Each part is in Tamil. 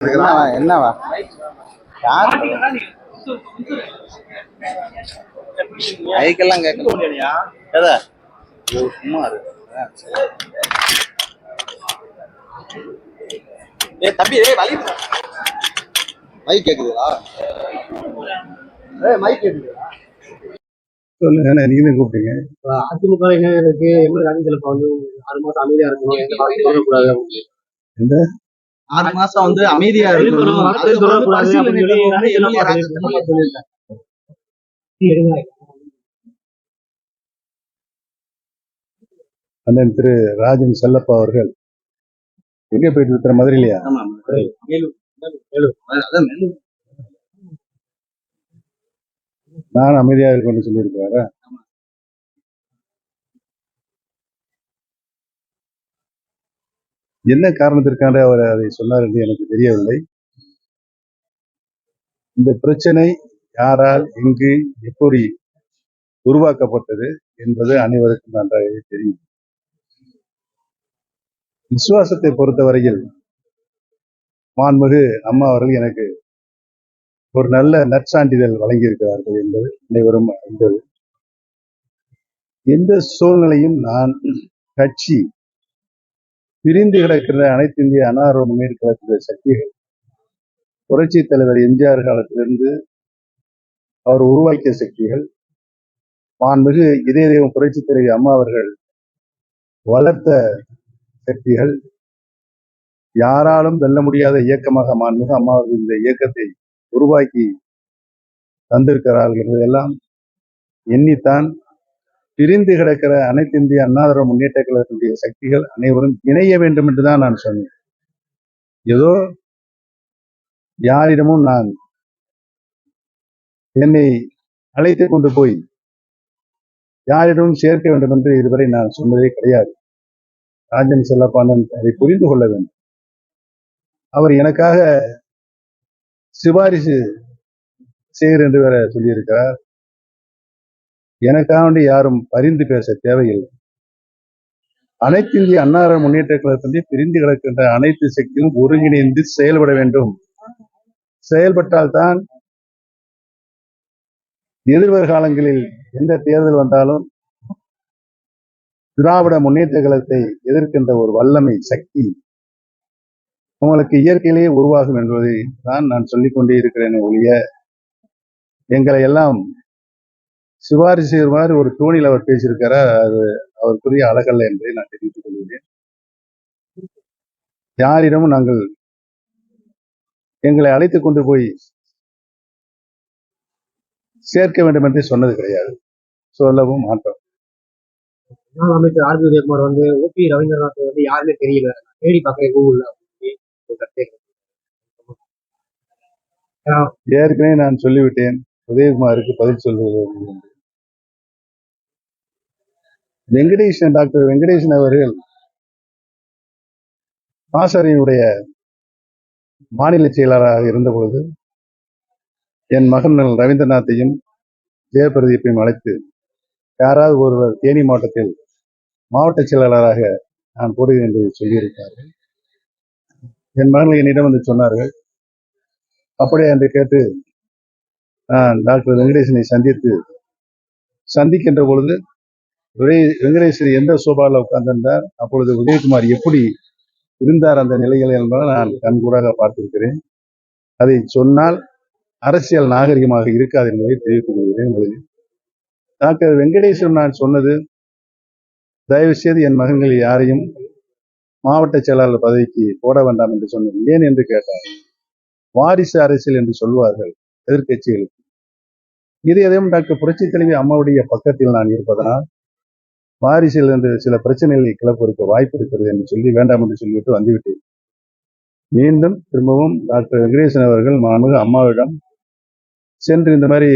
என்னவா என்னவா? யார்? மைக்கெல்லாம் கேட்கணும் எதா? ஐயோ, சும்மா. ஏய் தம்பி ஏய் வலி. மைக் கேக்குதுங்களா ஏய் மைக் கேக்குதுங்களா சொல்லுங்க நீங்க கூப்பிட்டீங்க. அதிமுக என்ன இருக்கு? எம்எல்ஏ ராஜேந்திரப்பா வந்து ஆறு மாசம் அமைதியா இருக்கணும். எந்த சொல்லக்கூடாது அப்படின்னு. ஆறு மாசம் வந்து அமைதியா இருக்கணும். அண்ணன் திரு ராஜன் செல்லப்பா அவர்கள். எங்க போயிட்டு இருக்கிற அதான் மேலும் நான் அமைதியாக இருக்கணும்னு சொல்லியிருக்காரு என்ன காரணத்திற்காக அவர் அதை சொன்னார் என்று எனக்கு தெரியவில்லை. இந்த பிரச்சனை யாரால் எங்கு எப்படி உருவாக்கப்பட்டது என்பது அனைவருக்கும் நன்றாகவே தெரியும். விசுவாசத்தை பொறுத்தவரையில் மாண்புமிகு அம்மா அவர்கள் எனக்கு ஒரு நல்ல நற்சான்றிதழ் வழங்கியிருக்கிறார்கள் என்பது அனைவரும் அறிந்தது. எந்த சூழ்நிலையும் நான் கட்சி பிரிந்து கிடக்கிற அனைத்து இந்திய அனார முன்னேற்ற சக்திகள். புரட்சி தலைவர் எம்ஜிஆர் காலத்திலிருந்து அவர் உருவாக்கிய சக்திகள். மாண்புமிகு இதய தெய்வம் புரட்சி தலைவி அம்மா அவர்கள் வளர்த்த சக்திகள். யாராலும் வெல்ல முடியாத இயக்கமாக மாண்புமிகு அம்மா அவர்கள் இந்த இயக்கத்தை உருவாக்கி தந்திருக்கிறார்கள் என்பதெல்லாம் எண்ணித்தான் பிரிந்து கிடக்கிற அனைத்து இந்திய அண்ணாதிர முன்னேற்ற கழகத்துடைய சக்திகள் அனைவரும் இணைய வேண்டும் என்றுதான் நான் சொன்னேன். ஏதோ யாரிடமும் நான் என்னை அழைத்து கொண்டு போய் யாரிடமும் சேர்க்க வேண்டும் என்று இதுவரை நான் சொன்னதே கிடையாது. ராஜன் செல்லப்பாண்டன் அதை புரிந்து கொள்ள வேண்டும். அவர் எனக்காக சிபாரிசு செய்கிறேன் என்று வேற சொல்லியிருக்கிறார். எனக்காண்டி யாரும் பரிந்து பேச தேவையில்லை. அனைத்து இந்திய அன்னார முன்னேற்ற கழகத்திலே பிரிந்து கிடக்கின்ற அனைத்து சக்தியும் ஒருங்கிணைந்து செயல்பட வேண்டும். செயல்பட்டால்தான் எதிர்வரும் காலங்களில் எந்த தேர்தல் வந்தாலும் திராவிட முன்னேற்ற கழகத்தை எதிர்க்கின்ற ஒரு வல்லமை சக்தி உங்களுக்கு இயற்கையிலேயே உருவாகும் என்பதை தான் நான் சொல்லிக் கொண்டே இருக்கிறேன் ஒழிய எங்களை எல்லாம் சிபாரிசு செய்கிற மாதிரி ஒரு தோணியில் அவர் பேசியிருக்கிறார் அது அவருக்குரிய அழகல்ல என்பதை நான் தெரிவித்துக் கொள்கிறேன். யாரிடமும் நாங்கள் எங்களை அழைத்து கொண்டு போய் சேர்க்க வேண்டும் என்று சொன்னது கிடையாது. சொல்லவும் மாட்டோம். அமைச்சர் ஆர் பி உதயகுமார் வந்து ஓபி ரவீந்திரநாத் வந்து யாருமே தெரியல. தேடி பாக்குறேன் கூகுள்ல. ஏற்கனவே நான் சொல்லிவிட்டேன். உதயகுமாருக்கு பதில் சொல்வது வெங்கடேசன் டாக்டர் வெங்கடேசன் அவர்கள் பாசறையினுடைய மாநில செயலாளராக இருந்த பொழுது என் மகன் ரவீந்திரநாத்தையும் ஜெயபிரதீப்பையும் அழைத்து யாராவது ஒருவர் தேனி மாவட்டத்தில் மாவட்ட செயலாளராக நான் போடுகிறேன் என்று சொல்லியிருக்கிறார்கள். என் மகன் என்னிடம் வந்து சொன்னார்கள். அப்படியே என்று கேட்டு டாக்டர் வெங்கடேசனை சந்தித்து சந்திக்கின்ற பொழுது வெங்கடேஸ்வரி எந்த சோபாவில் உட்கார்ந்திருந்தார்? அப்பொழுது உதயகுமார் எப்படி இருந்தார் அந்த நிலையில் என்பதை நான் கண்கூடாக பார்த்திருக்கிறேன். அதை சொன்னால் அரசியல் நாகரிகமாக இருக்காது என்பதை தெரிவித்துக் கொள்கிறேன் முதலில் டாக்டர் வெங்கடேஸ்வரன் நான் சொன்னது தயவு செய்து என் மகன்கள் யாரையும் மாவட்ட செயலாளர் பதவிக்கு போட வேண்டாம் என்று சொன்னேன். ஏன்? என்று கேட்டார். வாரிசு அரசியல் என்று சொல்வார்கள் எதிர்க்கட்சிகளுக்கு இது எதையும் டாக்டர் புரட்சி தலைவி அம்மாவுடைய பக்கத்தில் நான் இருப்பதனால் வாரிசில் இருந்து சில பிரச்சனைகள் கிளப்பு இருக்க வாய்ப்பு இருக்கிறது என்று சொல்லி வேண்டாம் என்று சொல்லிவிட்டு வந்துவிட்டேன். மீண்டும் திரும்பவும் டாக்டர் வெங்கடேசன் அவர்கள் மாண்புமிகு அம்மாவிடம் சென்று இந்த மாதிரி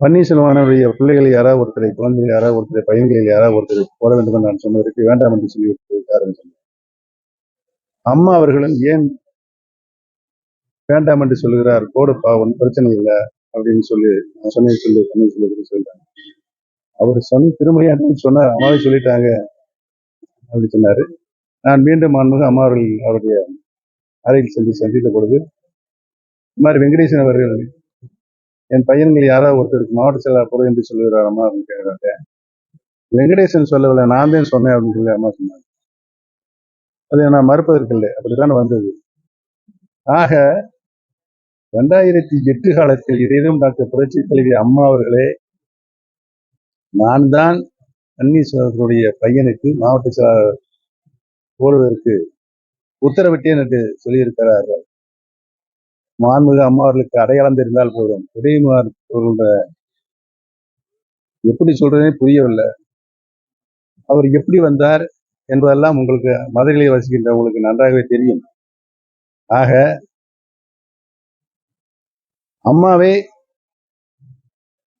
பன்னீர்செல்வனுடைய பிள்ளைகள் யாராவது ஒருத்தரை குழந்தைகள் யாராவது ஒருத்தரை பையன்களில் யாராவது ஒருத்தர் போட வேண்டும் என்று நான் சொன்னதற்கு வேண்டாம் என்று சொல்லிவிட்டு இருக்காருன்னு சொன்னேன் அம்மா அவர்களும் ஏன் வேண்டாம் என்று சொல்லுகிறார்? கோடு ஒன்றும் பிரச்சனை இல்லை. அப்படின்னு சொல்லி நான் சொன்னேன் சொல்லி பன்னீர்செல்வத்துக்கு சொல்லிட்டாங்க. அவர் சொன்ன திருமணியாட்டம் சொன்னார் அம்மாவை சொல்லிட்டாங்க அப்படி சொன்னார். நான் மீண்டும் மாண்புமிகு அம்மா அவர்கள் அவருடைய அறையில் சென்று சந்தித்த பொழுது இந்த மாதிரி வெங்கடேசன் அவர்கள் என் பையன்கள் யாராவது ஒருத்தருக்கு மாவட்ட செயலாளர் பொருள் என்று சொல்லுகிறாரம்மா அப்படின்னு கேட்குறாங்க. வெங்கடேசன் சொல்லவில்லை நான் தான் சொன்னேன் அப்படின்னு சொல்லி அம்மா சொன்னாங்க. அதை நான் மறுப்பதற்கு இல்லை அப்படித்தான் வந்தது. ஆக ரெண்டாயிரத்தி எட்டு காலத்தில் இதையும் டாக்டர் புரட்சி தலைவி அம்மா அவர்களே நான் தான் பன்னீர்செல்வத்தினுடைய பையனுக்கு மாவட்ட செயலாளர் போடுவதற்கு உத்தரவிட்டேன் என்று சொல்லியிருக்கிறார்கள். மாண்புமிகு அம்மா அவர்களுக்கு அடையாளம் தெரிந்தால் போதும். உதயகுமார் அவர்களுடைய எப்படி சொல்றதே புரியவில்லை. அவர் எப்படி வந்தார் என்பதெல்லாம் உங்களுக்கு மதுரையில் வசிக்கின்ற உங்களுக்கு நன்றாகவே தெரியும். ஆக அம்மாவே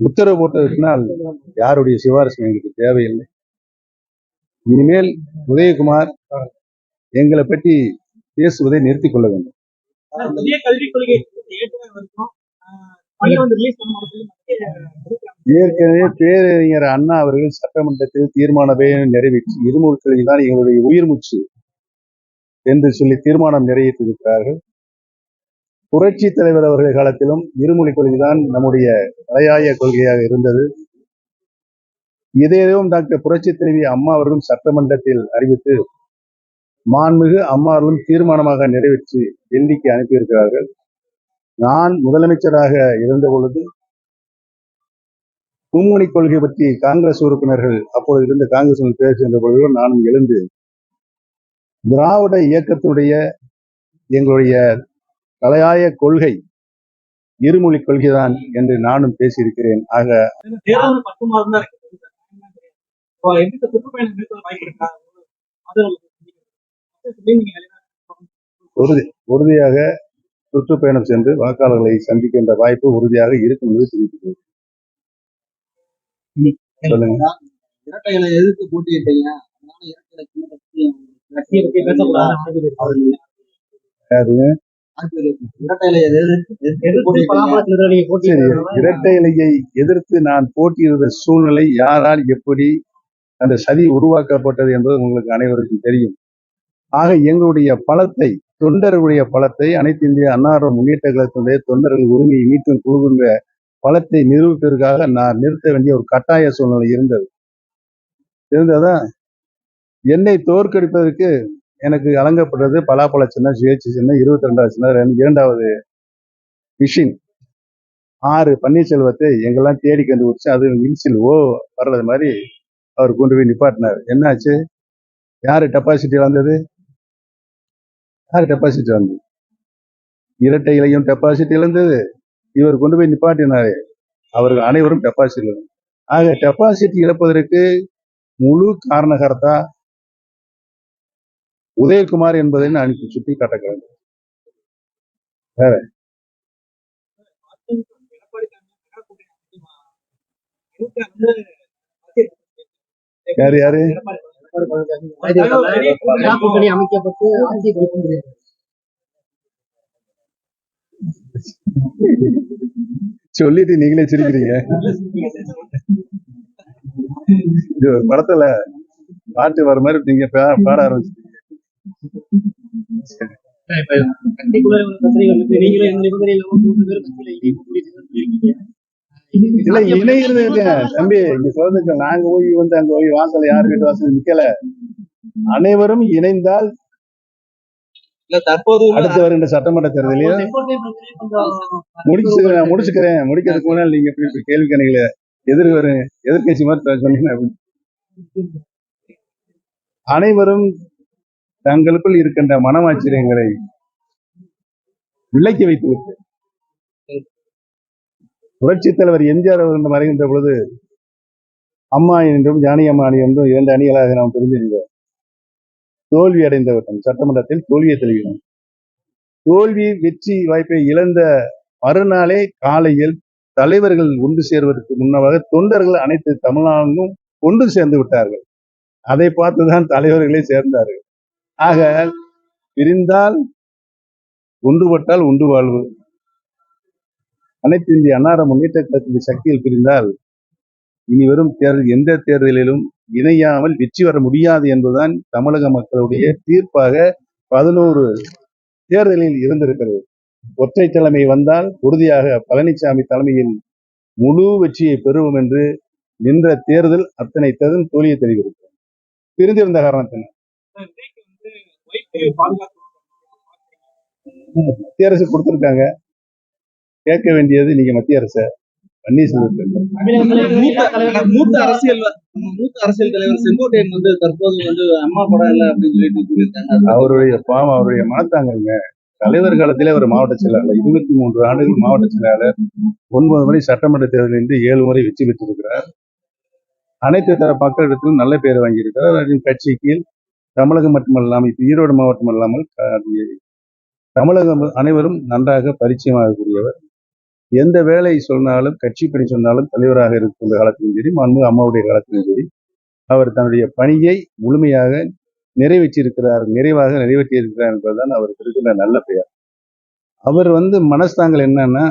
உத்தரவு போட்டதற்கினால் யாருடைய சிபாரிசு எங்களுக்கு தேவையில்லை. இனிமேல் உதயகுமார் எங்களை பற்றி பேசுவதை நிறுத்திக் கொள்ள வேண்டும். ஏற்கனவே பேரறிஞர் அண்ணா அவர்கள் சட்டமன்றத்தில் தீர்மானமே நிறைவேற்றி கல்வி தான் எங்களுடைய உயிர் மூச்சு என்று சொல்லி தீர்மானம் நிறைவேற்றியிருக்கிறார்கள். புரட்சி தலைவர் அவர்கள் காலத்திலும் இருமொழி கொள்கை தான் நம்முடைய தலையாய கொள்கையாக இருந்தது. இதையும் டாக்டர் புரட்சி தலைவி அம்மா அவர்களும் சட்டமன்றத்தில் அறிவித்து மாண்புமிகு அம்மா அவர்களும் தீர்மானமாக நிறைவேற்றி டெல்லிக்கு அனுப்பியிருக்கிறார்கள். நான் முதலமைச்சராக இருந்த பொழுது மும்மொழி கொள்கை பற்றி காங்கிரஸ் உறுப்பினர்கள் அப்பொழுது இருந்த காங்கிரஸ் பேசுகின்ற பொழுது நானும் எழுந்து திராவிட இயக்கத்துடைய எங்களுடைய தலையாய கொள்கை இருமொழி கொள்கைதான் என்று நானும் பேசியிருக்கிறேன். ஆக உறுதி உறுதியாக சுற்றுப்பயணம் சென்று வாக்காளர்களை சந்திக்கின்ற வாய்ப்பு உறுதியாக இருக்கும் என்று தெரிவிக்கிறது சொல்லுங்க. எதிர்த்து போட்டியிட்டீங்க. அதனால இரட்டைகளை இரட்டை இலையை எதிர்த்து நான் போட்டியிடுற சூழ்நிலை யாரால் எப்படி அந்த சதி உருவாக்கப்பட்டது என்பது உங்களுக்கு அனைவருக்கும் தெரியும். ஆக எங்களுடைய பலத்தை தொண்டர்களுடைய பலத்தை அனைத்து இந்திய அன்னார முன்னேற்ற கழகத்தினுடைய தொண்டர்கள் உரிமையை மீட்டும் குழுவின்ற பலத்தை நிரூபிப்பதற்காக நான் நிறுத்த வேண்டிய ஒரு கட்டாய சூழ்நிலை இருந்தது. இருந்ததா? என்னை தோற்கடிப்பதற்கு எனக்கு வழங்கப்பட்டது பலாப்பழ சின்ன சுயேட்சை சின்ன இருபத்தி ரெண்டாவது சின்ன இரண்டாவது மிஷின் ஆறு பன்னீர்செல்வத்தை எங்கெல்லாம் தேடி கண்டுபிடிச்சு அது மின்சில் ஓ வர்றது மாதிரி அவர் கொண்டு போய் நிப்பாட்டினார். என்னாச்சு? யார் டெபாசிட்டி இழந்தது? யார் டெபாசிட்டி வந்தது இரட்டை இலையும் டெபாசிட் இழந்தது. இவர் கொண்டு போய் நிப்பாட்டினார். அவர்கள் அனைவரும் டெபாசிட் இழந்தது ஆக டெபாசிட் இழப்பதற்கு முழு காரணகர்த்தா உதயகுமார் என்பதை நான் சுட்டி காட்டுகிறேன் எடப்பாடி வேற? யாரு யாரு? சொல்லிட்டு நீங்களே சிரிக்கிறீங்க. இது ஒரு படத்துல பாட்டு வர மாதிரி நீங்க பாட ஆரம்பிச்சு நிபந்தனை இல்லாம மூன்று கட்சியில சொல்லியிருக்கீங்க இல்ல இணைகிறது இல்ல தம்பி இங்க சொல்றதுக்கு நாங்க போய் வந்து அங்க போய் வாசல்ல யாரு வீட்டு வாசல் நிக்கல. அனைவரும் இணைந்தால் அடுத்து வருகின்ற சட்டமன்ற தேர்தலையும் முடிச்சு முடிச்சுக்கிறேன் முடிக்கிறதுக்கு முன்னால் நீங்க இப்படி கேள்வி கணைகளை எதிர் வரும் எதிர்கட்சி மாதிரி சொன்னீங்க. அனைவரும் தங்களுக்குள் இருக்கின்ற மனமாச்சரியங்களை விலக்கி வைத்து விட்டு. புரட்சி தலைவர் எம்ஜிஆர் அவர்கள் மறைகின்ற பொழுது அம்மா என்றும் ஜானி அம்மா அணி என்றும் இரண்டு அணிகளாக நாம் பிரிந்திருந்தோம். தோல்வி அடைந்தவர்கள் சட்டமன்றத்தில் தோல்வியை தெரிவிக்கணும் தோல்வி வெற்றி வாய்ப்பை இழந்த மறுநாளே காலையில் தலைவர்கள் ஒன்று சேர்வதற்கு முன்னதாக தொண்டர்கள் அனைத்து தமிழ்நாடும் ஒன்று சேர்ந்து விட்டார்கள். அதை பார்த்துதான் தலைவர்களே சேர்ந்தார்கள். ஆக பிரிந்தால் ஒன்றுபட்டால் உண்டு வாழ்வு. அனைத்து இந்திய அன்னார முன்னேற்ற கழகத்தின் சக்தியில் பிரிந்தால் இனி வரும் தேர்தல் எந்த தேர்தலிலும் இணையாமல் வெற்றி வர முடியாது என்பதுதான் தமிழக மக்களுடைய தீர்ப்பாக பதினோரு தேர்தலில் இருந்திருக்கிறது. ஒற்றை தலைமை வந்தால் உறுதியாக பழனிசாமி தலைமையில் முழு வெற்றியை பெறுவோம் என்று நின்ற தேர்தல் அத்தனை தேர்தல் தோல்வியை தெரிவிக்கிறது பிரிந்திருந்த காரணத்தினால். மத்திய அரசு கொடுத்திருக்காங்க. கேட்க வேண்டியது நீங்க மத்திய அரசு. பன்னீர்செல்வம் மூத்த மூத்த அரசியல் மூத்த அரசியல் தலைவர் செங்கோட்டையன் வந்து தற்போது வந்து அம்மா படம் இல்ல அப்படின்னு சொல்லிட்டு கூறியிருக்காங்க. அவருடைய பாவம் அவருடைய மனத்தாங்கங்க. தலைவர் காலத்திலே ஒரு மாவட்ட செயலாளர் இருபத்தி மூன்று ஆண்டுகள் மாவட்ட செயலாளர் ஒன்பது முறை சட்டமன்ற தேர்தலில் இருந்து ஏழு முறை வெற்றி பெற்றிருக்கிறார். அனைத்து தர மக்களிடத்திலும் நல்ல பேர் வாங்கியிருக்கிறார். அவரின் கட்சிக்கு தமிழகம் மட்டுமல்லாமல் இப்போ ஈரோடு மாவட்டம் அல்லாமல் தமிழகம் அனைவரும் நன்றாக பரிச்சயமாகக்கூடியவர். எந்த வேலை சொன்னாலும் கட்சி பணி சொன்னாலும் தலைவராக இருக்கின்ற காலத்திலும் சரி அன்பு அம்மாவுடைய காலத்திலும் சரி அவர் தன்னுடைய பணியை முழுமையாக நிறைவேற்றியிருக்கிறார் நிறைவாக நிறைவேற்றியிருக்கிறார் என்பதுதான் அவருக்கு இருக்கிற நல்ல பெயர். அவர் வந்து மனஸ்தாங்கள் என்னன்னா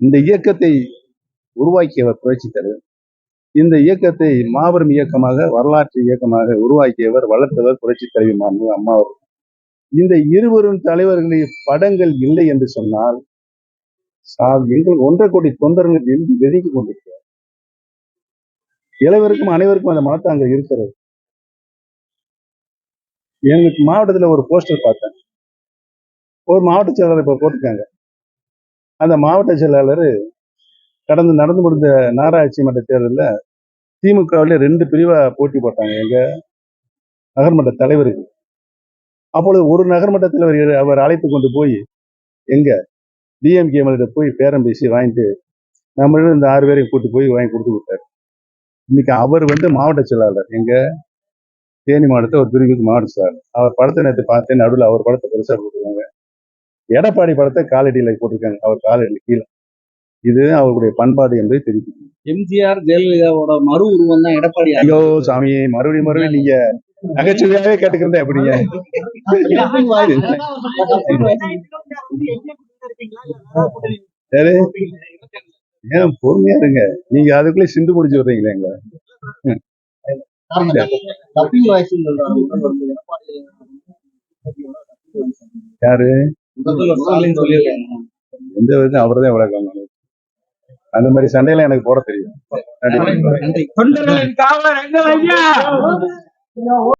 இந்த இயக்கத்தை உருவாக்கியவர் புரட்சி தலைவர். இந்த இயக்கத்தை மாபெரும் இயக்கமாக வரலாற்று இயக்கமாக உருவாக்கியவர் வளர்த்தவர் புரட்சி தலைவி மாண்பு அம்மா அவர்கள். இந்த இருவரும் தலைவர்களின் படங்கள் இல்லை என்று சொன்னால் எங்கள் ஒன்றரை கோடி தொண்டர்கள் எழுதி வெதுக்கி கொண்டிருக்கிறார். இளைவருக்கும் அனைவருக்கும் அந்த மனத்தாங்க இருக்கிறது. எங்களுக்கு மாவட்டத்தில் ஒரு போஸ்டர் பார்த்தேன். ஒரு மாவட்ட செயலாளர் இப்போ போட்டிருக்காங்க. அந்த மாவட்ட செயலாளர் கடந்து நடந்து முடிந்த நகராட்சி மன்ற தேர்தலில் திமுகவில் ரெண்டு பிரிவாக போட்டி போட்டாங்க. எங்கள் நகர்மன்ற தலைவருக்கு. அப்பொழுது ஒரு நகர்மன்ற தலைவர் அவர் அழைத்து கொண்டு போய் எங்க டிஎம்கே போய் பேரம் பேசி வாங்கிட்டு நம்மளும் இந்த ஆறு பேரையும் கூட்டு போய் வாங்கி கொடுத்து விட்டார். இன்னைக்கு அவர் வந்து மாவட்ட செயலாளர். எங்க தேனி மாவட்டத்தை ஒரு பிரிவுக்கு மாவட்ட செயலாளர். அவர் படத்தை நேற்று பார்த்தேன். நடுவில் அவர் படத்தை பெருசாக போட்டுருக்காங்க. எடப்பாடி படத்தை காலடியில் போட்டிருக்காங்க. அவர் காலடியில் கீழே. இது அவருடைய பண்பாடு என்பதை தெரிவிக்கும். எம்ஜிஆர் ஜெயலலிதாவோட மறு உருவம் தான் எடப்பாடி ஐயோ சாமி மறுபடியும் மறுபடியும் நீங்க நகைச்சுவையாவே கேட்டுக்கிறதா எப்படிங்க? சரி ஏன் பொறுமையா இருங்க. நீங்க அதுக்குள்ளே சிந்து முடிச்சு விடுறீங்களே எங்க டப்பிங் வாய்ஸ் சொல்றாங்க யாரு எந்த விதத்தையும் அவர் தான் விளக்கம் அந்த மாதிரி சண்டையெல்லாம் எனக்கு போட தெரியும். நன்றி.